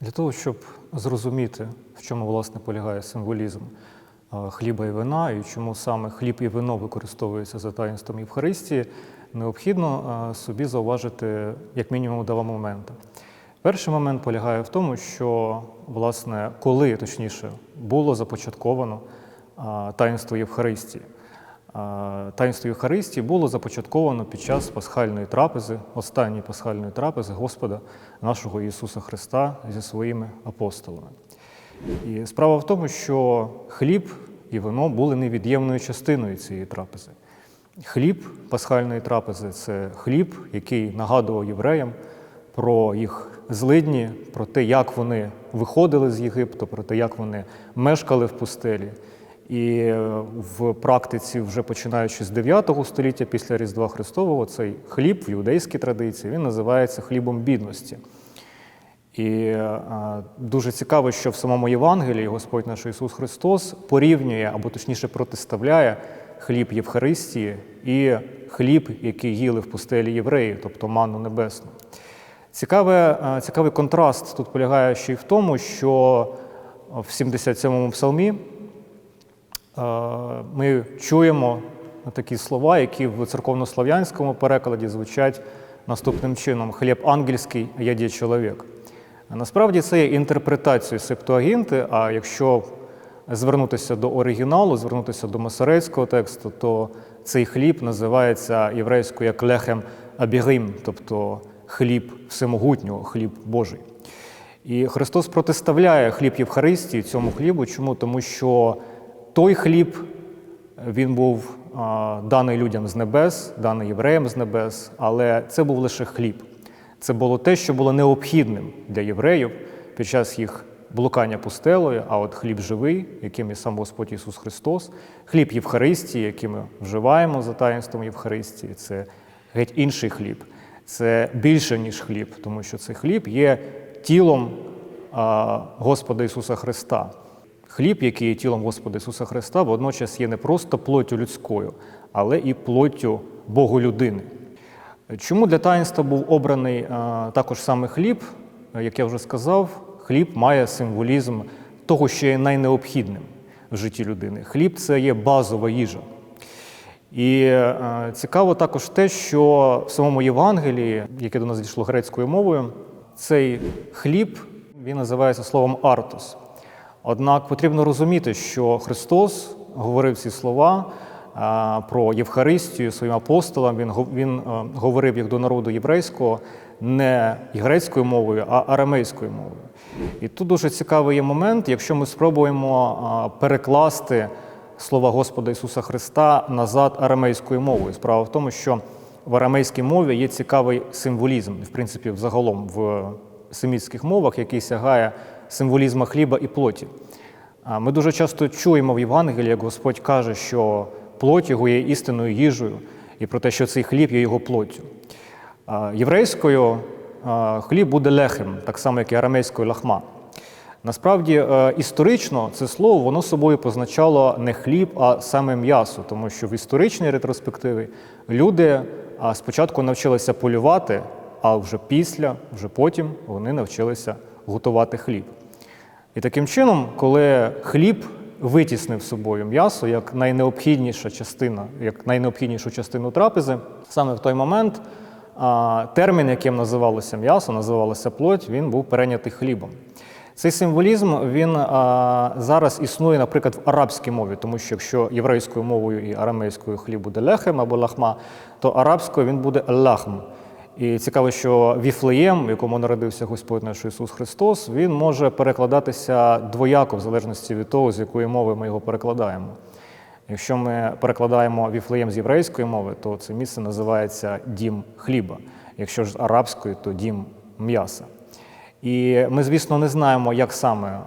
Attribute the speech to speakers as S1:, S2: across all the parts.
S1: Для того, щоб зрозуміти, в чому власне полягає символізм е, хліба і вина, і чому саме хліб і вино використовуються за таїнством Євхаристії, необхідно е, собі зауважити як мінімум два моменти. Перший момент полягає в тому, що власне, коли точніше було започатковано е, таїнство Євхаристії. Таїнство Євхаристії було започатковано під час пасхальної трапези, останньої пасхальної трапези Господа нашого Ісуса Христа зі своїми апостолами. І справа в тому, що хліб і вино були невід'ємною частиною цієї трапези. Хліб пасхальної трапези це хліб, який нагадував євреям про їх злидні, про те, як вони виходили з Єгипту, про те, як вони мешкали в пустелі. І е, в практиці, вже починаючи з 9 століття після Різдва Христового, цей хліб в іудейській традиції він називається хлібом бідності. І е, дуже цікаво, що в самому Євангелії Господь наш Ісус Христос порівнює або точніше протиставляє хліб Євхаристії і хліб, який їли в пустелі євреї, тобто манну небесну. Цікаве, е, цікавий контраст тут полягає ще й в тому, що в 77-му псалмі ми чуємо такі слова, які в церковнослов'янському перекладі звучать наступним чином: хліб ангельський, я чоловік. Насправді це є інтерпретацією септуагінти, а якщо звернутися до оригіналу, звернутися до масорецького тексту, то цей хліб називається єврейською як лехем абігим, тобто хліб всемогутнього, хліб Божий. І Христос протиставляє хліб Євхаристії цьому хлібу. Чому? Тому що той хліб він був даний людям з небес, даний євреям з небес, але це був лише хліб. Це було те, що було необхідним для євреїв під час їх блукання пустелою, а от хліб живий, яким є сам Господь Ісус Христос, хліб Євхаристії, який ми вживаємо за таїнством Євхаристії, це геть інший хліб. Це більше, ніж хліб, тому що цей хліб є тілом Господа Ісуса Христа. Хліб, який є тілом Господа Ісуса Христа, водночас є не просто плоттю людською, але і плоттю Богу людини. Чому для таїнства був обраний також саме хліб? Як я вже сказав, хліб має символізм того, що є найнеобхідним в житті людини. Хліб це є базова їжа. І цікаво також те, що в самому Євангелії, яке до нас дійшло грецькою мовою, цей хліб він називається словом артос. Однак потрібно розуміти, що Христос говорив ці слова про Євхаристію своїм апостолам. Він, він е, говорив їх до народу єврейського не грецькою мовою, а арамейською мовою. І тут дуже цікавий є момент, якщо ми спробуємо перекласти слова Господа Ісуса Христа назад арамейською мовою. Справа в тому, що в арамейській мові є цікавий символізм, в принципі, взагалом в семітських мовах, який сягає символізму хліба і плоті. Ми дуже часто чуємо в Євангелії, як Господь каже, що плоть його є істинною їжею, і про те, що цей хліб є його плоттю. Єврейською хліб буде лехем, так само, як і арамейською лахма. Насправді, е, історично це слово воно собою позначало не хліб, а саме м'ясо, тому що в історичній ретроспективі люди спочатку навчилися полювати, а вже після, вже потім вони навчилися готувати хліб. І таким чином, коли хліб витіснив собою м'ясо як найнеобхідніша частина, як найнеобхіднішу частину трапези, саме в той момент термін, яким називалося м'ясо, називалося плоть, він був перейнятий хлібом. Цей символізм він а, зараз існує, наприклад, в арабській мові, тому що якщо єврейською мовою і арамейською хліб буде лехем або лахма, то арабською він буде лахм. І цікаво, що Віфлеєм, в якому народився Господь наш Ісус Христос, він може перекладатися двояко, в залежності від того, з якої мови ми його перекладаємо. Якщо ми перекладаємо Віфлеєм з єврейської мови, то це місце називається дім хліба. Якщо ж з арабської, то дім м'яса. І ми, звісно, не знаємо, як саме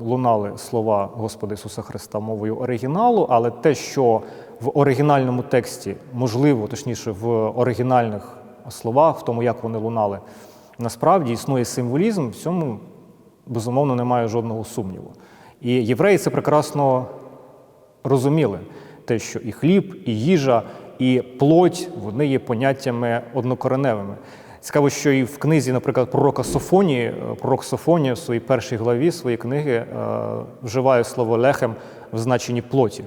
S1: лунали слова Господа Ісуса Христа мовою оригіналу, але те, що в оригінальному тексті, можливо, точніше, в оригінальних словах, в тому, як вони лунали, насправді існує символізм, в цьому безумовно немає жодного сумніву. І євреї це прекрасно розуміли. те, що і хліб, і їжа, і плоть вони є поняттями однокореневими. Цікаво, що і в книзі, наприклад, пророка Софонії, е, пророк Софонія в своїй першій главі своєї книги е, вживає слово лехем в значенні плоті.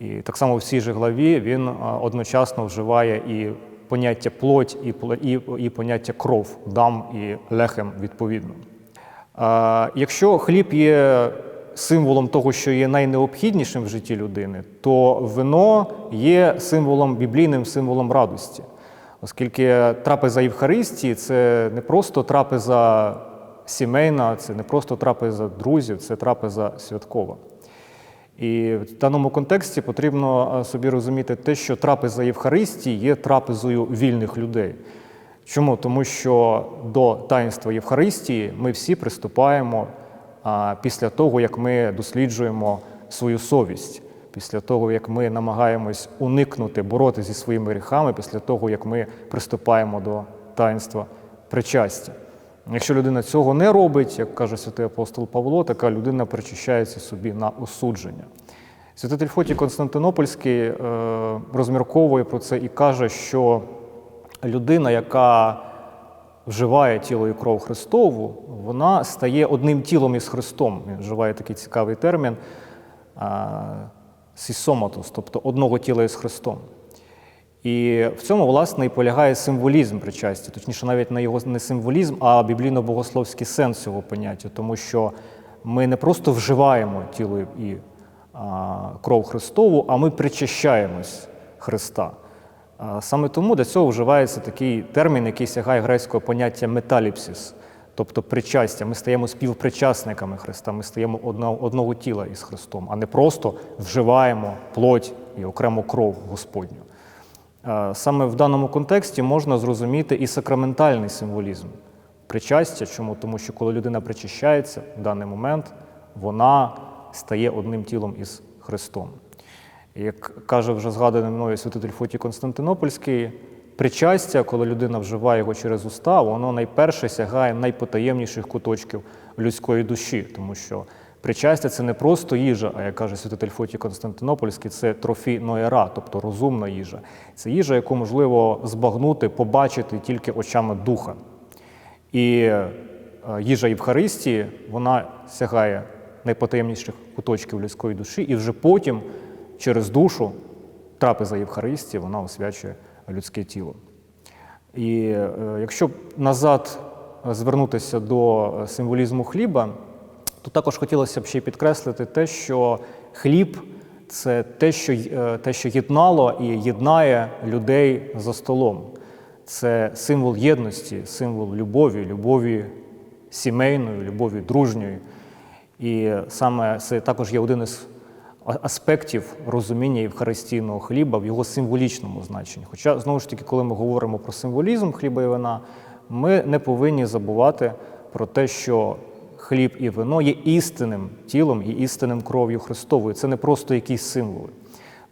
S1: І так само в цій же главі він е, одночасно вживає і поняття плоть, і, і, і поняття кров, дам і лехем відповідно. А, Якщо хліб є символом того, що є найнеобхіднішим в житті людини, то вино є символом біблійним символом радості. Оскільки трапеза Євхаристії це не просто трапеза сімейна, це не просто трапеза друзів, це трапеза святкова. І в даному контексті потрібно е, собі розуміти те, що трапеза Євхаристії є трапезою вільних людей. Чому? Тому що до таїнства Євхаристії ми всі приступаємо після того, як ми досліджуємо свою совість, після того, як ми намагаємось уникнути, боротися зі своїми гріхами, після того, як ми приступаємо до таїнства причастя. Якщо людина цього не робить, як каже святий апостол Павло, така людина причащається собі на осудження. Святий Тельфотій Константинопольський е, розмірковує про це і каже, що людина, яка вживає тіло і кров Христову, вона стає одним тілом із Христом. Він вживає такий цікавий термін а, сісоматос, тобто одного тіла із Христом. І в цьому, власне, і полягає символізм причастя, точніше, навіть не його не символізм, а біблійно-богословський сенс цього поняття, тому що ми не просто вживаємо тіло і а, кров Христову, а ми причащаємось Христа. А, Саме тому для цього вживається такий термін, який сягає грецького поняття металіпсис, тобто причастя. Ми стаємо співпричасниками Христа, ми стаємо одного, одного тіла із Христом, а не просто вживаємо плоть і окрему кров Господню. Е, Саме в даному контексті можна зрозуміти і сакраментальний символізм причастя. Чому? Тому що коли людина причащається в даний момент, вона стає одним тілом із Христом. Як каже вже згаданий мною святий Тельфотій Константинопольський, причастя, коли людина вживає його через уста, воно найперше сягає найпотаємніших куточків людської душі, тому що причастя це не просто їжа, а як каже святий Тельфотій Константинопольський, це трофі ноєра, тобто розумна їжа. Це їжа, яку можливо збагнути, побачити тільки очами духа. І е, їжа Євхаристії, вона сягає найпотаємніших куточків людської душі, і вже потім через душу трапеза Євхаристії вона освячує людське тіло. І е, якщо назад звернутися до е, символізму хліба, то також хотілося б ще підкреслити те, що хліб це те, що, е, те, що єднало і єднає людей за столом. Це символ єдності, символ любові, любові сімейної, любові дружньої. І саме це також є один із аспектів розуміння євхаристійного хліба в його символічному значенні. Хоча, знову ж таки, коли ми говоримо про символізм хліба і вина, ми не повинні забувати про те, що хліб і вино є істинним тілом і істинним кров'ю Христовою. Це не просто якісь символи.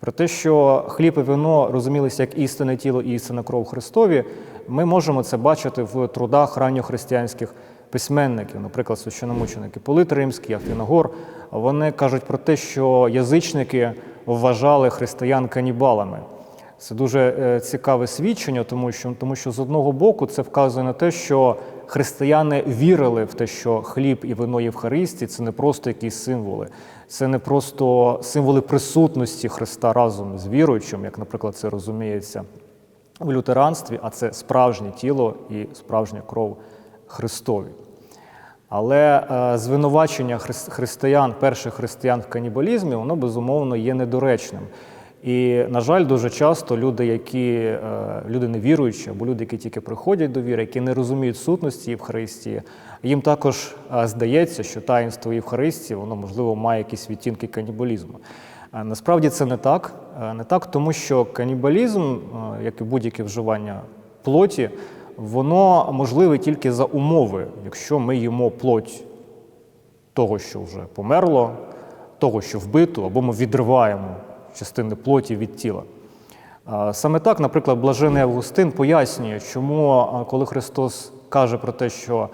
S1: Про те, що хліб і вино розумілися як істинне тіло і істинна кров Христові, ми можемо це бачити в трудах ранньохристиянських письменників, наприклад, священомученики Полит Римський, Афіногор. Вони кажуть про те, що язичники вважали християн канібалами. Це дуже е, цікаве свідчення, тому що, тому що з одного боку це вказує на те, що християни вірили в те, що хліб і вино Євхаристії це не просто якісь символи, це не просто символи присутності Христа разом з віруючим, як, наприклад, це розуміється в лютеранстві, а це справжнє тіло і справжня кров Христові. Але е, звинувачення християн, перших християн в канібалізмі, воно безумовно є недоречним. І, на жаль, дуже часто люди, які е, люди невіруючі, або люди, які тільки приходять до віри, які не розуміють сутності Євхаристії, їм також е, здається, що таїнство Євхаристії, воно можливо має якісь відтінки канібалізму. Е, Насправді це не так. Не так, тому що канібалізм, як і будь-яке вживання плоті, воно можливе тільки за умови, якщо ми їмо плоть того, що вже померло, того, що вбито, або ми відриваємо частини плоті від тіла. Саме так, наприклад, Блажений Августин пояснює, чому, коли Христос каже про те, що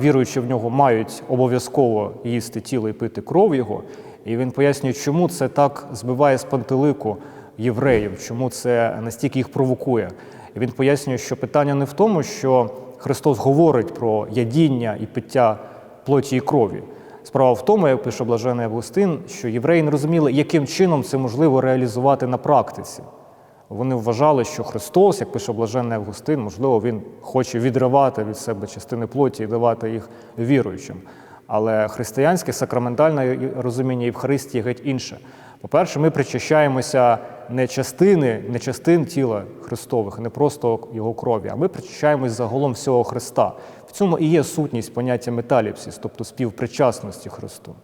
S1: віруючи в нього мають обов'язково їсти тіло і пити кров Його, І він пояснює, чому це так збиває з пантелику євреїв, чому це настільки їх провокує. І він пояснює, що питання не в тому, що Христос говорить про ядіння і пиття плоті і крові. Справа в тому, як пише Блажений Августин, що євреї не розуміли, яким чином це можливо реалізувати на практиці. Вони вважали, що Христос, як пише Блаженний Августин, можливо, він хоче відривати від себе частини плоті і давати їх віруючим. Але християнське сакраментальне розуміння Євхаристії геть інше. По-перше, ми причащаємося не частини, не частин тіла Христових, не просто його крові, а ми причащаємось загалом всього Христа. В цьому і є сутність поняття металіпсис, тобто співпричасності Христу.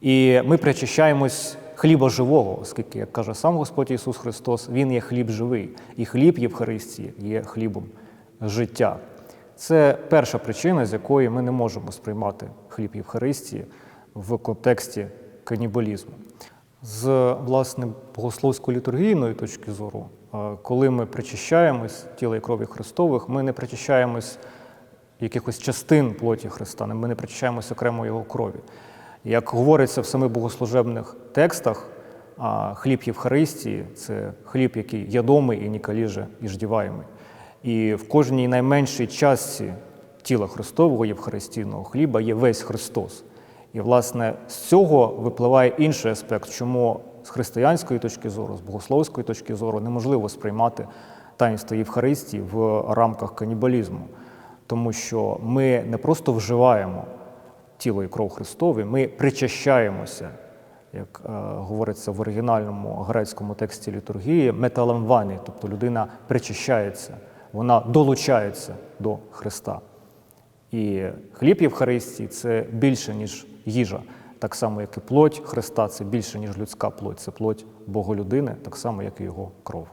S1: І ми причащаємось хліба живого, оскільки, як каже сам Господь Ісус Христос, Він є хліб живий, і хліб Євхаристії є хлібом життя. Це перша причина, з якої ми не можемо сприймати хліб Євхаристії в контексті канібалізму. З власне богословської літургійної точки зору, коли ми причащаємось тіла і крові Христових, ми не причащаємось якихось частин плоті Христа, ми не причащаємось окремо Його крові. Як говориться в самих богослужебних текстах, хліб Євхаристії це хліб, який ядомий і нікаліже іждіваємий. І в кожній найменшій частці тіла Христового Євхаристійного хліба є весь Христос. І, власне, з цього випливає інший аспект, чому з християнської точки зору, з богословської точки зору неможливо сприймати таїнство Євхаристії в рамках канібалізму. Тому що ми не просто вживаємо тіло і кров Христові, ми причащаємося, як е, говориться в оригінальному грецькому тексті літургії, металамвані, тобто людина причащається, вона долучається до Христа. І хліб Євхаристії це більше, ніж їжа. Так само, як і плоть Христа, це більше, ніж людська плоть, це плоть Боголюдини, так само, як і його кров.